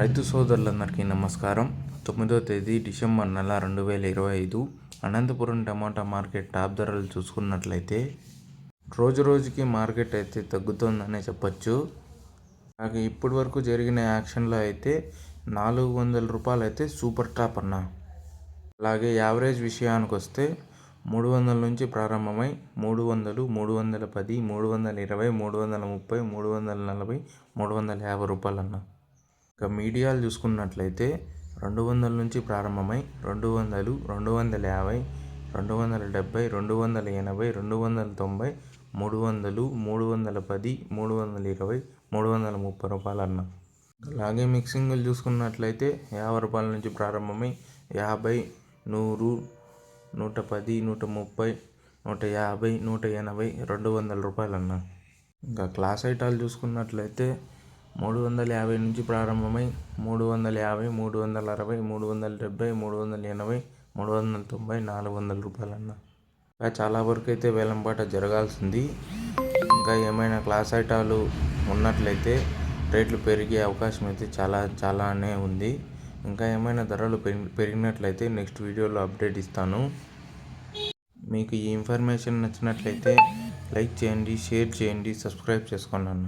రైతు సోదరులందరికీ నమస్కారం. తొమ్మిదో తేదీ డిసెంబర్ నెల రెండు వేల ఇరవై ఐదు అనంతపురం టమాటా మార్కెట్ టాప్ ధరలు చూసుకున్నట్లయితే రోజు రోజుకి మార్కెట్ అయితే తగ్గుతుందనే చెప్పొచ్చు. అలాగే ఇప్పటి వరకు జరిగిన యాక్షన్లో అయితే నాలుగు వందల రూపాయలు అయితే సూపర్ టాప్ అన్న. అలాగే యావరేజ్ విషయానికి వస్తే మూడు వందల నుంచి ప్రారంభమై మూడు వందలు మూడు వందల పది మూడు వందల ఇరవై మూడు వందల ముప్పై మూడు వందల నలభై మూడు వందల యాభై రూపాయలు అన్న. ఇక మీడియాలు చూసుకున్నట్లయితే రెండు వందల నుంచి ప్రారంభమై రెండు వందలు రెండు వందల యాభై రెండు వందల డెబ్భై రెండు వందల ఎనభై రెండు వందల తొంభై మూడు వందలు మూడు వందల పది మూడు వందల ఇరవై మూడు వందల ముప్పై రూపాయలు అన్న. అలాగే మిక్సింగ్లు చూసుకున్నట్లయితే యాభై రూపాయల నుంచి ప్రారంభమై యాభై నూరు నూట పది నూట ముప్పై నూట యాభై నూట ఎనభై రెండు వందల రూపాయలు అన్న. ఇంకా క్లాస్ ఐటాలు చూసుకున్నట్లయితే మూడు వందల యాభై నుంచి ప్రారంభమై మూడు వందల యాభై మూడు వందల అరవై మూడు వందల డెబ్బై మూడు వందల ఎనభై మూడు వందల తొంభై నాలుగు వందల రూపాయలు అన్న ఇంకా చాలా వరకు అయితే వేలంపాట జరగాల్సింది. ఇంకా ఏమైనా క్లాస్ ఐటాలు ఉన్నట్లయితే రేట్లు పెరిగే అవకాశం అయితే చాలా చాలానే ఉంది. ఇంకా ఏమైనా ధరలు పెరిగి పెరిగినట్లయితే నెక్స్ట్ వీడియోలో అప్డేట్ ఇస్తాను. మీకు ఈ ఇన్ఫర్మేషన్ నచ్చినట్లయితే లైక్ చేయండి షేర్ చేయండి సబ్స్క్రైబ్ చేసుకోండి అన్న.